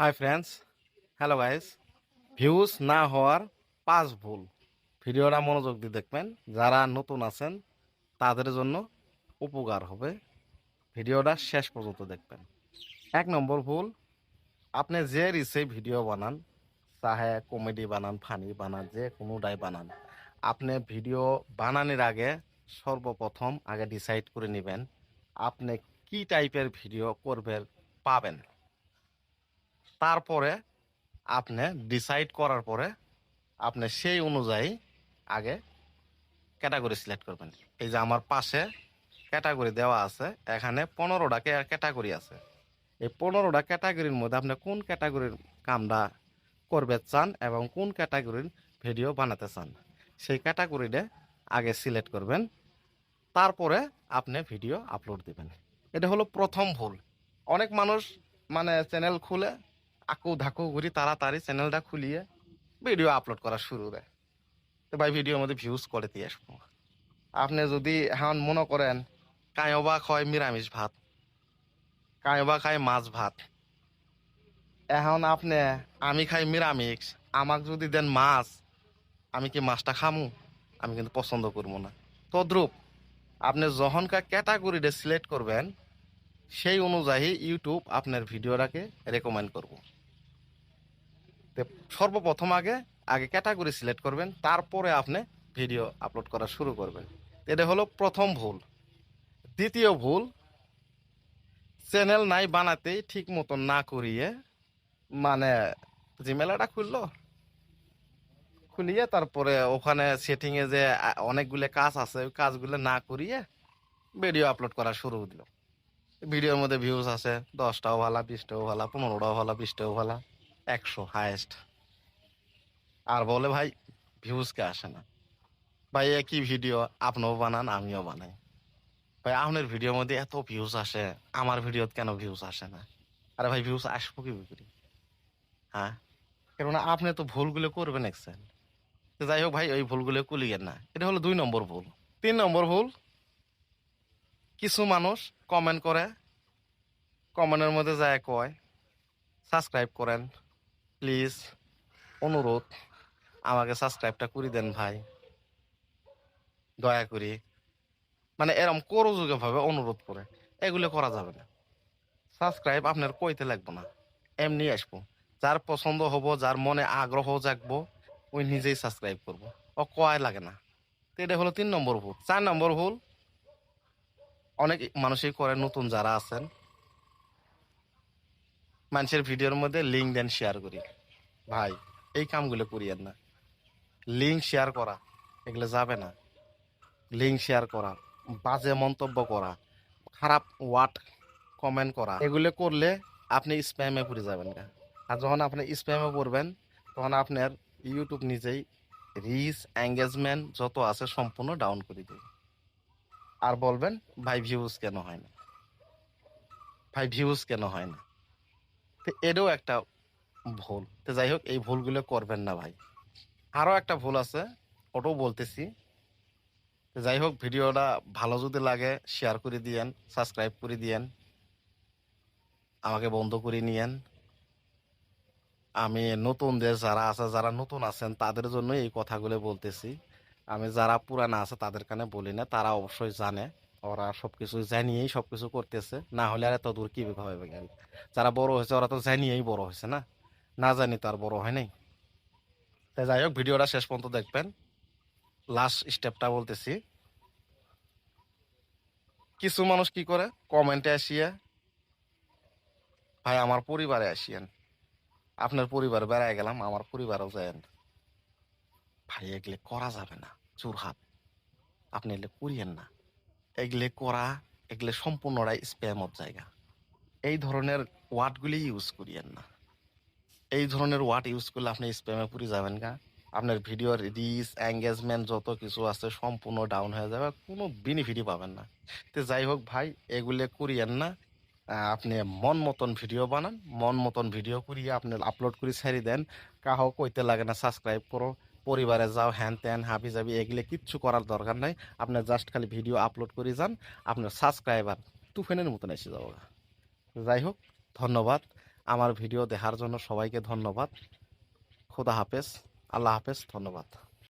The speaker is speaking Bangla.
Hi friends hello guys views না হওয়ার পাঁচ ভুল। ভিডিওটা মনোযোগ দিয়ে দেখবেন। যারা নতুন আছেন, তাদের জন্য উপকার হবে। ভিডিওটা শেষ পর্যন্ত দেখবেন। এক নম্বর ভুল, আপনি যে রিসে ভিডিও বানান, চাহে কমেডি বানান, ফানি বানান, যে কোনোটাই বানান, আপনি ভিডিও বানানোর আগে সর্বপ্রথম আগে ডিসাইড করে নেবেন, আপনি কি টাইপের ভিডিও করবেন, পাবেন। তারপরে আপনি ডিসাইড করার পরে আপনি সেই অনুযায়ী আগে ক্যাটাগরি সিলেক্ট করবেন। এই যে আমার পাশে ক্যাটাগরি দেওয়া আছে, এখানে পনেরোটা ক্যাটাগরি আছে। এই পনেরোটা ক্যাটাগরির মধ্যে আপনি কোন ক্যাটাগরির কামটা করবে চান এবং কোন ক্যাটাগরির ভিডিও বানাতে চান, সেই ক্যাটাগরিটা আগে সিলেক্ট করবেন। তারপরে আপনি ভিডিও আপলোড দিবেন। এটা হলো প্রথম ভুল। অনেক মানুষ মানে চ্যানেল খুলে আকু ধাকু ঘুরি তাড়াতাড়ি চ্যানেলটা খুলিয়ে ভিডিও আপলোড করা শুরু দেয়। তো ভাই ভিডিওর মধ্যে ভিউজ করে দিয়ে আসব। আপনি যদি এখন মনে করেন কায়বা খায় নিরামিষ ভাত কায়বা খায় মাছ ভাত। এখন আপনি, আমি খাই নিরামিষ, আমাকে যদি দেন মাছ, আমি কি মাছটা খামু? আমি কিন্তু পছন্দ করব না। তদ্রুপ, আপনি যখনকার ক্যাটাগরিটা সিলেক্ট করবেন, সেই অনুযায়ী ইউটিউব আপনার ভিডিওটাকে রেকমেন্ড করব। সর্বপ্রথম আগে আগে ক্যাটাগরি সিলেক্ট করবেন, তারপরে আপনি ভিডিও আপলোড করা শুরু করবেন। এটা হলো প্রথম ভুল। দ্বিতীয় ভুল চ্যানেল নাই বানাতেই ঠিক মতন না করিয়ে মানে জিমেলাটা খুললো। খুলিয়ে তারপরে ওখানে সেটিংয়ে যে অনেকগুলো কাজ আছে, ওই কাজগুলো না করিয়ে ভিডিও আপলোড করা শুরু দিল। ভিডিওর মধ্যে ভিউজ আছে, দশটাও ভালো, বিশটাও ভালো, পনেরোটাও ভালো, বিশটাও ভালো। একশো হায়েস্ট আর বলে ভাই ভিউজ কে আসে না। ভাই, একই ভিডিও আপনিও বানান, আমিও বানাই। ভাই, আপনার ভিডিওর মধ্যে এত ভিউজ আসে, আমার ভিডিওতে কেন ভিউজ আসে না? আরে ভাই ভিউজ আসব কি করি? হ্যাঁ? কেননা আপনি তো ভুলগুলো করবেন একসেন তো যাই হোক ভাই, ওই ভুলগুলো কুলিয়েন না। এটা হলো দুই নম্বর ভুল। তিন নম্বর ভুল, কিছু মানুষ কমেন্ট করে কমেন্টের মধ্যে যায় কয় সাবস্ক্রাইব করেন। প্লিজ, অনুরোধ, আমাকে সাবস্ক্রাইবটা করে দেন ভাই। দয়া করি। মানে এরম করযোগে ভাবে অনুরোধ করে। এগুলো করা যাবে না। সাবস্ক্রাইব আপনার কইতে লাগবে না। এমনি আসব। যার পছন্দ হব, যার মনে আগ্রহ জাগবো, ওই নিজেই সাবস্ক্রাইব করব। ও কয় লাগে না। তো এটা হলো তিন নম্বর ভুল। চার নম্বর ভুল, অনেক মানুষই করে, নতুন যারা আছেন। মানুষের ভিডিওর মধ্যে লিঙ্ক দেন শেয়ার করি। ভাই, এই কামগুলো করিয়েন না। লিঙ্ক শেয়ার করা, এগুলো যাবে না। লিঙ্ক শেয়ার করা, বাজে মন্তব্য করা, খারাপ ওয়ার্ড কমেন্ট করা, এগুলো করলে আপনি স্প্যামে পড়ে যাবেন না আর যখন আপনি স্প্যামে পড়বেন, তখন আপনার ইউটিউব নিজেই রিচ এঙ্গেজমেন্ট যত আছে সম্পূর্ণ ডাউন করে দেবে। আর বলবেন, ভাই ভিউজ কেন হয় না? ভাই ভিউজ কেন হয় না? এটাও একটা ভুল। তো যাই হোক, এই ভুলগুলো করবেন না ভাই। আরও একটা ভুল আছে, ওটাও বলতেছি। যাই হোক, ভিডিওটা ভালো যদি লাগে শেয়ার করে দিয়েন সাবস্ক্রাইব করে দিয়েন, আমাকে বন্ধ করে নিয়েন। আমি নতুনদের যারা আছে, যারা নতুন আছেন, তাদের জন্য এই কথাগুলো বলতেছি। আমি যারা পুরানা আছে, তাদের কানে বলি না, তারা অবশ্যই জানে। ওরা সবকিছু জানিয়েই সবকিছু করতেছে। না হলে আর এত দূর কি হবে যারা বড় হয়েছে, ওরা তো জানিয়েই বড় হয়েছে না? না জানি তো আর বড় হয় নাই। তাই যাই হোক, ভিডিওটা শেষ পর্যন্ত দেখবেন। লাস্ট স্টেপটা বলতেছি। কিছু মানুষ কি করে? কমেন্টে আসিয়ে, ভাই, আমার পরিবারে আসিয়েন। আপনার পরিবার বেড়ায় গেলাম, আমার পরিবারও যায়েন। ভাই, এগুলো করা যাবে না। চুরহাত আপনি এগুলো করিয়েন না। এগুলো করা, এগুলো সম্পূর্ণটাই স্প্যামত জায়গা। এই ধরনের ওয়ার্ডগুলি ইউজ করিয়েন না। এই ধরনের ওয়ার্ড ইউজ করলে আপনি স্প্যামে পুরি যাবেন গা। আপনার ভিডিওর রিচ এঙ্গেজমেন্ট যত কিছু আছে সম্পূর্ণ ডাউন হয়ে যাবে, কোনো বেনিফিটই পাবেন না। তো যাই হোক ভাই, এগুলো করিয়েন না। আপনি মন মতন ভিডিও বানান, মন মতন ভিডিও করিয়ে আপনি আপলোড করে ছেড়ে দেন। কাহো কইতে লাগে না সাবস্ক্রাইব করো। পরিবারে যাও, হ্যান ত্যান, হাবি যাবি এগুলো কিচ্ছু করার দরকার নাই। আপনার জাস্ট খালি ভিডিও আপলোড করে যান, আপনার সাবস্ক্রাইবার তুফেনের মতন এসে যাব। যাই হোক, ধন্যবাদ। আমার ভিডিও দেখার জন্য সবাইকে ধন্যবাদ। খুদা হাফেজ, আল্লাহ হাফেজ, ধন্যবাদ।